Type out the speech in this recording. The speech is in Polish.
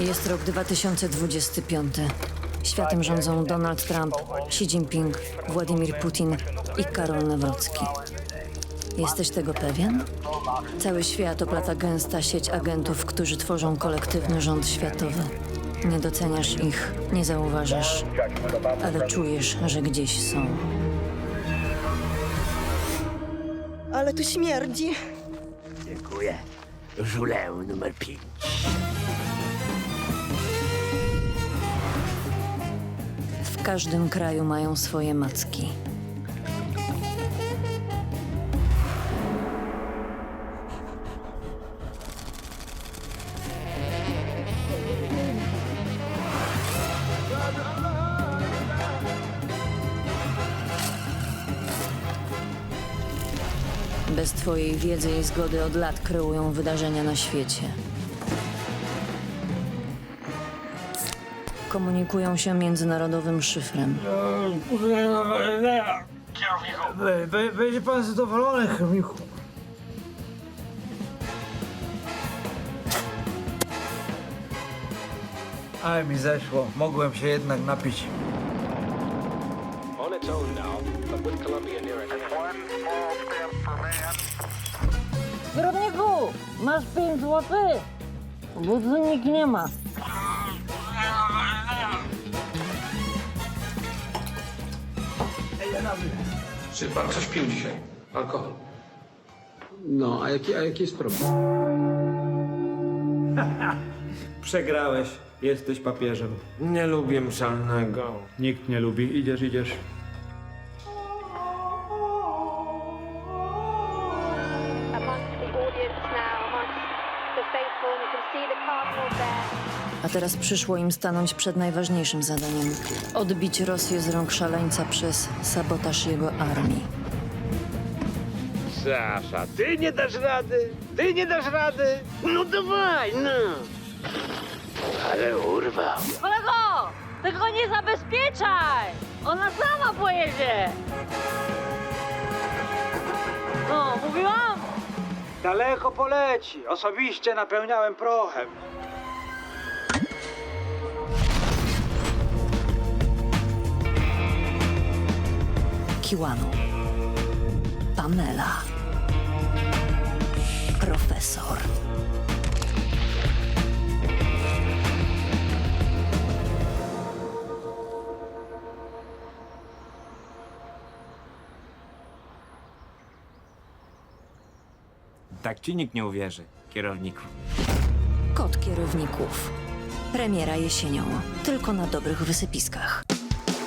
Jest rok 2025. Światem rządzą Donald Trump, Xi Jinping, Władimir Putin i Karol Nawrocki. Jesteś tego pewien? Cały świat oplata gęsta sieć agentów, którzy tworzą kolektywny rząd światowy. Nie doceniasz ich, nie zauważasz, ale czujesz, że gdzieś są. Ale tu śmierdzi. Dziękuję. Żulę numer 5. każdym kraju mają swoje macki. Bez twojej wiedzy i zgody od lat kreują wydarzenia na świecie. Komunikują się międzynarodowym szyfrem. Be- be- Będzie pan zadowolony, chemiku. Ale mi zeszło. Mogłem się jednak napić. On its own now, but with Columbia near at hand. Kierowniku, masz 5 zł? Budzynik nie ma. Czy pan coś pił dzisiaj? Alkohol? No, a jaki, a jaki jest problem? Przegrałeś. Jesteś papieżem. Nie lubię mszalnego. Nikt nie lubi. Idziesz, idziesz. A teraz przyszło im stanąć przed najważniejszym zadaniem odbić Rosję z rąk szaleńca przez sabotaż jego armii. Sasza, ty nie dasz rady? Ty nie dasz rady? No dawaj, no. Ale urwał. Kolego, tego nie zabezpieczaj! Ona sama pojedzie! No, mówiłam? Daleko poleci. Osobiście napełniałem prochem. Kiłanu. Pamela. Profesor. Tak ci nikt nie uwierzy, kierowniku. Kod kierowników. Premiera jesienią. Tylko na dobrych wysypiskach.